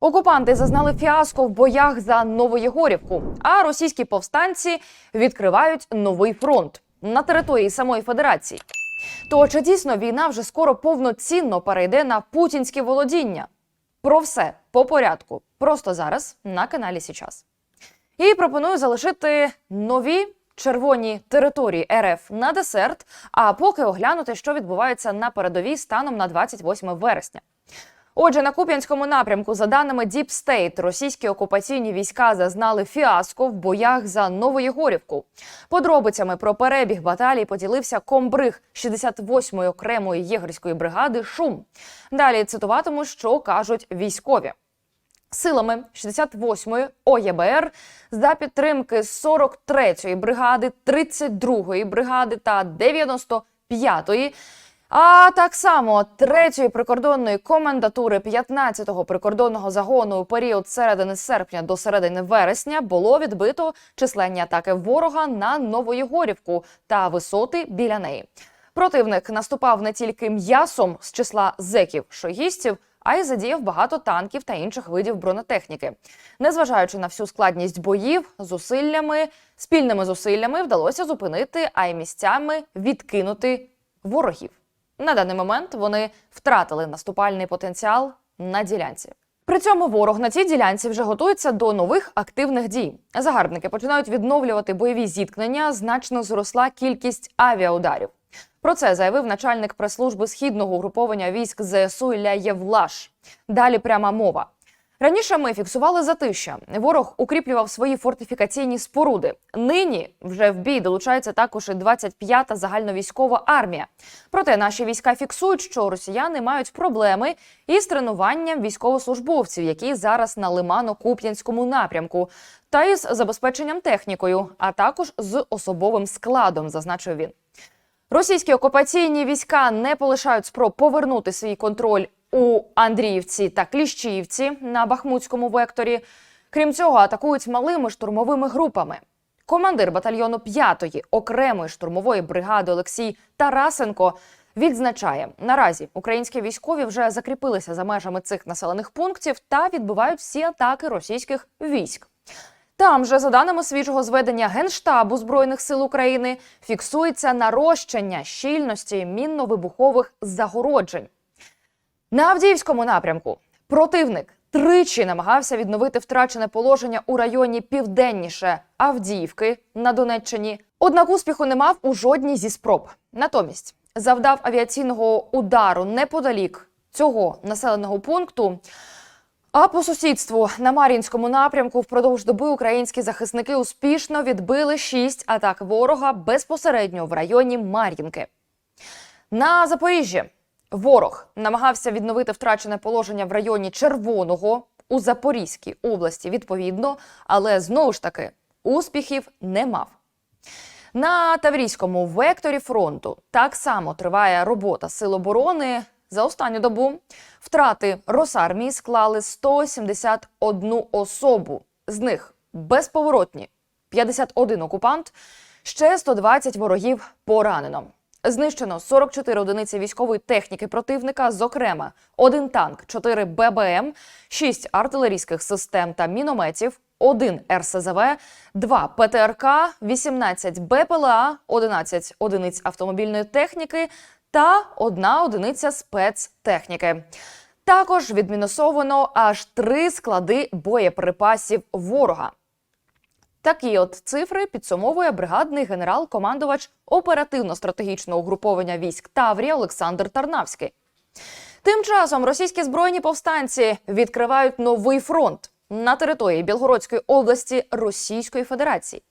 Окупанти зазнали фіаско в боях за Новоєгорівку, а російські повстанці відкривають новий фронт на території самої федерації. То чи дійсно війна вже скоро повноцінно перейде на путінське володіння? Про все по порядку просто зараз на каналі Січас. І пропоную залишити нові червоні території РФ на десерт, а поки оглянути, що відбувається на передовій станом на 28 вересня. Отже, на Куп'янському напрямку, за даними Deep State, російські окупаційні війська зазнали фіаско в боях за Новоєгорівку. Подробицями про перебіг баталій поділився комбриг 68-ї окремої єгерської бригади Шум. Далі цитуватиму, що кажуть військові. Силами 68-ї ОЄБР за підтримки 43-ї бригади, 32-ї бригади та 95-ї а так само третьої прикордонної комендатури 15-го прикордонного загону у період середини серпня до середини вересня було відбито численні атаки ворога на Новоєгорівку та висоти біля неї. Противник наступав не тільки м'ясом з числа зеків шойгістів, а й задіяв багато танків та інших видів бронетехніки. Незважаючи на всю складність боїв, зусиллями, спільними зусиллями вдалося зупинити, а й місцями відкинути ворогів. На даний момент вони втратили наступальний потенціал на ділянці. При цьому ворог на цій ділянці вже готується до нових активних дій. Загарбники починають відновлювати бойові зіткнення. Значно зросла кількість авіаударів. Про це заявив начальник прес-служби східного угруповання військ ЗСУ Ілля Євлаш. Далі пряма мова. Раніше ми фіксували затища. Ворог укріплював свої фортифікаційні споруди. Нині вже в бій долучається також і 25-та загальновійськова армія. Проте наші війська фіксують, що росіяни мають проблеми із тренуванням військовослужбовців, які зараз на Лимано-Куп'янському напрямку, та із забезпеченням технікою, а також з особовим складом, зазначив він. Російські окупаційні війська не полишають спроб повернути свій контроль у Андріївці та Кліщіївці на Бахмутському векторі. Крім цього, атакують малими штурмовими групами. Командир батальйону 5-ї окремої штурмової бригади Олексій Тарасенко відзначає, наразі українські військові вже закріпилися за межами цих населених пунктів та відбивають всі атаки російських військ. Там же, за даними свіжого зведення Генштабу Збройних сил України, фіксується нарощення щільності мінно-вибухових загороджень. На Авдіївському напрямку противник тричі намагався відновити втрачене положення у районі південніше Авдіївки на Донеччині. Однак успіху не мав у жодній зі спроб. Натомість завдав авіаційного удару неподалік цього населеного пункту. А по сусідству на Мар'їнському напрямку впродовж доби українські захисники успішно відбили шість атак ворога безпосередньо в районі Мар'їнки. На Запоріжжі ворог намагався відновити втрачене положення в районі Червоного у Запорізькій області відповідно, але знову ж таки успіхів не мав. На Таврійському векторі фронту так само триває робота сил оборони. За останню добу втрати Росармії склали 171 особу. З них безповоротні 51 окупант, ще 120 ворогів поранено. Знищено 44 одиниці військової техніки противника, зокрема, один танк, 4 ББМ, 6 артилерійських систем та мінометів, 1 РСЗВ, 2 ПТРК, 18 БПЛА, 11 одиниць автомобільної техніки та одна одиниця спецтехніки. Також відмінусовано аж три склади боєприпасів ворога. Такі от цифри підсумовує бригадний генерал-командувач оперативно-стратегічного угруповання військ Таврія Олександр Тарнавський. Тим часом російські збройні повстанці відкривають новий фронт на території Білгородської області Російської Федерації.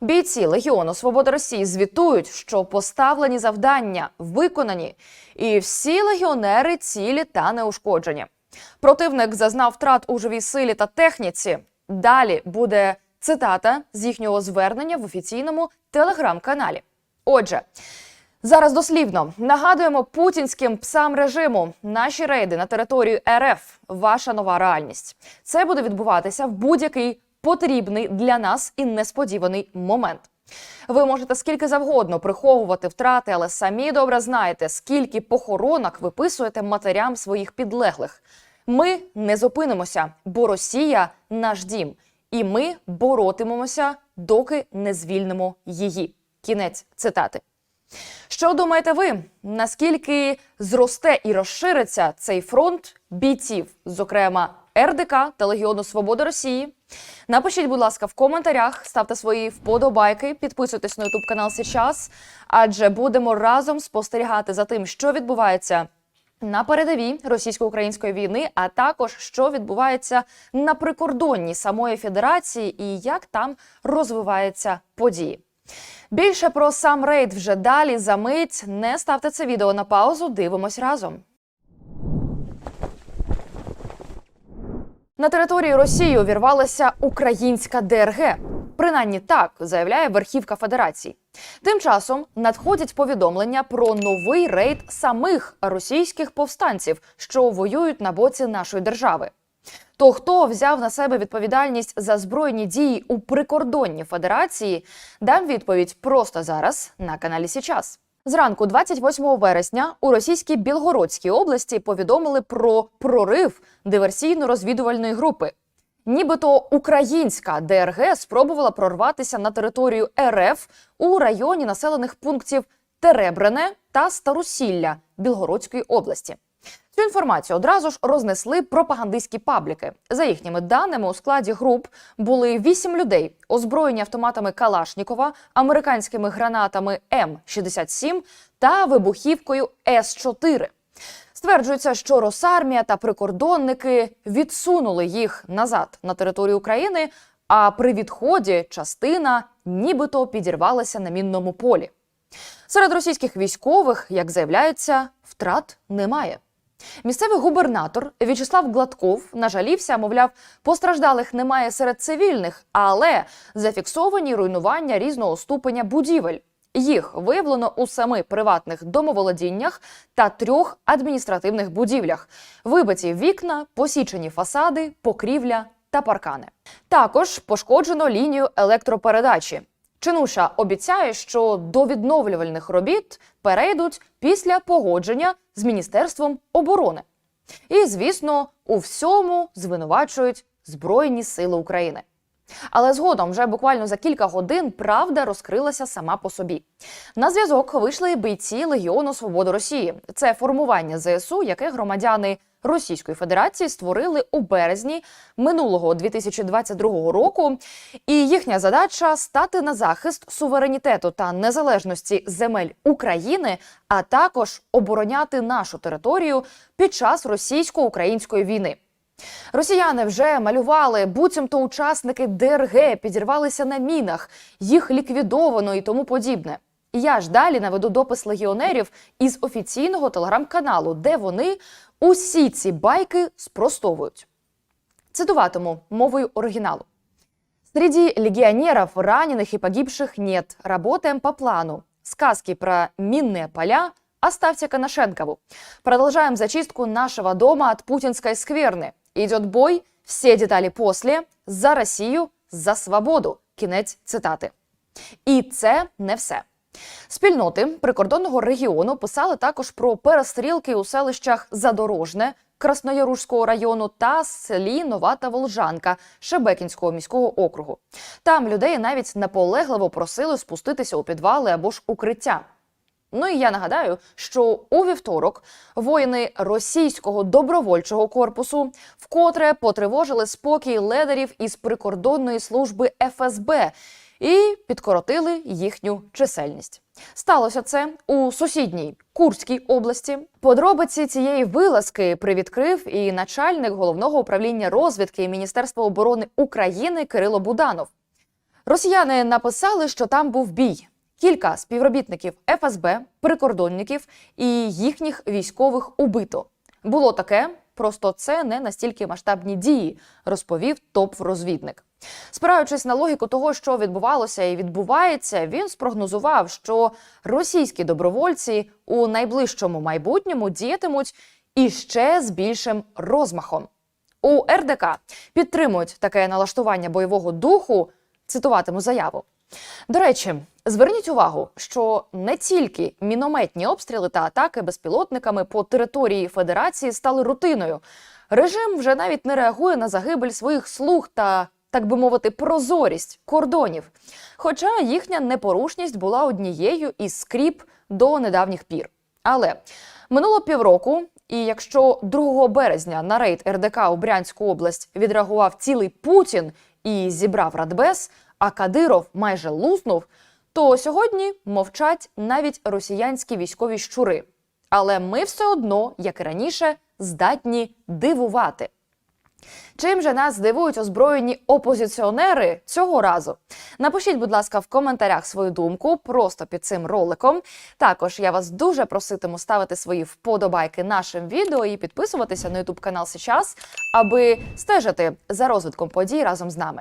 Бійці Легіону Свобода Росії звітують, що поставлені завдання виконані, і всі легіонери цілі та неушкоджені. Противник зазнав втрат у живій силі та техніці. Далі буде цитата з їхнього звернення в офіційному телеграм-каналі. Отже, зараз дослівно нагадуємо путінським псам режиму наші рейди на територію РФ. Ваша нова реальність. Це буде відбуватися в будь-який потрібний для нас і несподіваний момент. Ви можете скільки завгодно приховувати втрати, але самі добре знаєте, скільки похоронок виписуєте матерям своїх підлеглих. Ми не зупинимося, бо Росія наш дім, і ми боротимемося, доки не звільнимо її. Кінець цитати. Що думаєте ви? Наскільки зросте і розшириться цей фронт бійців, зокрема РДК та Легіону Свободи Росії? Напишіть, будь ласка, в коментарях, ставте свої вподобайки, підписуйтесь на Ютуб канал Сейчас, адже будемо разом спостерігати за тим, що відбувається на передовій російсько-української війни, а також що відбувається на прикордонні самої федерації і як там розвиваються події. Більше про сам рейд вже далі за мить. Не ставте це відео на паузу. Дивимось разом. На території Росії увірвалася українська ДРГ. Принаймні так заявляє верхівка Федерації. Тим часом надходять повідомлення про новий рейд самих російських повстанців, що воюють на боці нашої держави. То хто взяв на себе відповідальність за збройні дії у прикордонній федерації, дам відповідь просто зараз на каналі Січас. Зранку, 28 вересня, у російській Білгородській області повідомили про прорив диверсійно-розвідувальної групи. Нібито українська ДРГ спробувала прорватися на територію РФ у районі населених пунктів Теребрене та Старосілля Білгородської області. Цю інформацію одразу ж рознесли пропагандистські пабліки. За їхніми даними, у складі груп були вісім людей, озброєні автоматами Калашнікова, американськими гранатами М67 та вибухівкою С4. Стверджується, що Росармія та прикордонники відсунули їх назад на територію України, а при відході частина нібито підірвалася на мінному полі. Серед російських військових, як заявляється, втрат немає. Місцевий губернатор В'ячеслав Гладков нажалівся, мовляв, постраждалих немає серед цивільних, але зафіксовані руйнування різного ступеня будівель. Їх виявлено у семи приватних домоволодіннях та трьох адміністративних будівлях: вибиті вікна, посічені фасади, покрівля та паркани. Також пошкоджено лінію електропередачі. Чинуша обіцяє, що до відновлювальних робіт перейдуть після погодження з Міністерством оборони. І, звісно, у всьому звинувачують Збройні Сили України. Але згодом, вже буквально за кілька годин, правда розкрилася сама по собі. На зв'язок вийшли бійці Легіону Свободи Росії. Це формування ЗСУ, яке громадяни Російської Федерації створили у березні минулого 2022 року. І їхня задача стати на захист суверенітету та незалежності земель України, а також обороняти нашу територію під час російсько-української війни. Росіяни вже малювали, буцімто учасники ДРГ підірвалися на мінах, їх ліквідовано і тому подібне. Я ж далі наведу допис легіонерів із офіційного телеграм-каналу, де вони усі ці байки спростовують. Цитуватиму мовою оригіналу. Среди легионеров раненых и погибших нет. Работаем по плану. Сказки про минные поля оставьте Коношенкову. Продолжаем зачистку нашего дома от путинской скверны. Идет бой, все детали после. За Росію, за свободу. Кінець цитати. І це не все. Спільноти прикордонного регіону писали також про перестрілки у селищах Задорожне Краснояружського району та селі Нова та Волжанка Шебекінського міського округу. Там людей навіть наполегливо просили спуститися у підвали або ж укриття. Ну і я нагадаю, що у вівторок воїни російського добровольчого корпусу вкотре потривожили спокій ледерів із прикордонної служби ФСБ і підкоротили їхню чисельність. Сталося це у сусідній Курській області. Подробиці цієї вилазки привідкрив і начальник головного управління розвідки Міністерства оборони України Кирило Буданов. Росіяни написали, що там був бій. Кілька співробітників ФСБ, прикордонників і їхніх військових убито. Було таке, просто це не настільки масштабні дії, розповів топ-розвідник. Спираючись на логіку того, що відбувалося і відбувається, він спрогнозував, що російські добровольці у найближчому майбутньому діятимуть іще з більшим розмахом. У РДК підтримують таке налаштування бойового духу. Цитуватиму заяву. До речі, зверніть увагу, що не тільки мінометні обстріли та атаки безпілотниками по території Федерації стали рутиною. Режим вже навіть не реагує на загибель своїх слуг та, так би мовити, прозорість кордонів. Хоча їхня непорушність була однією із скріп до недавніх пір. Але минуло півроку, і якщо 2 березня на рейд РДК у Брянську область відреагував цілий Путін і зібрав Радбез, а Кадиров майже луснув, то сьогодні мовчать навіть росіянські військові щури. Але ми все одно, як і раніше, здатні дивувати. Чим же нас здивують озброєні опозиціонери цього разу? Напишіть, будь ласка, в коментарях свою думку просто під цим роликом. Також я вас дуже проситиму ставити свої вподобайки нашим відео і підписуватися на YouTube канал сейчас, аби стежити за розвитком подій разом з нами.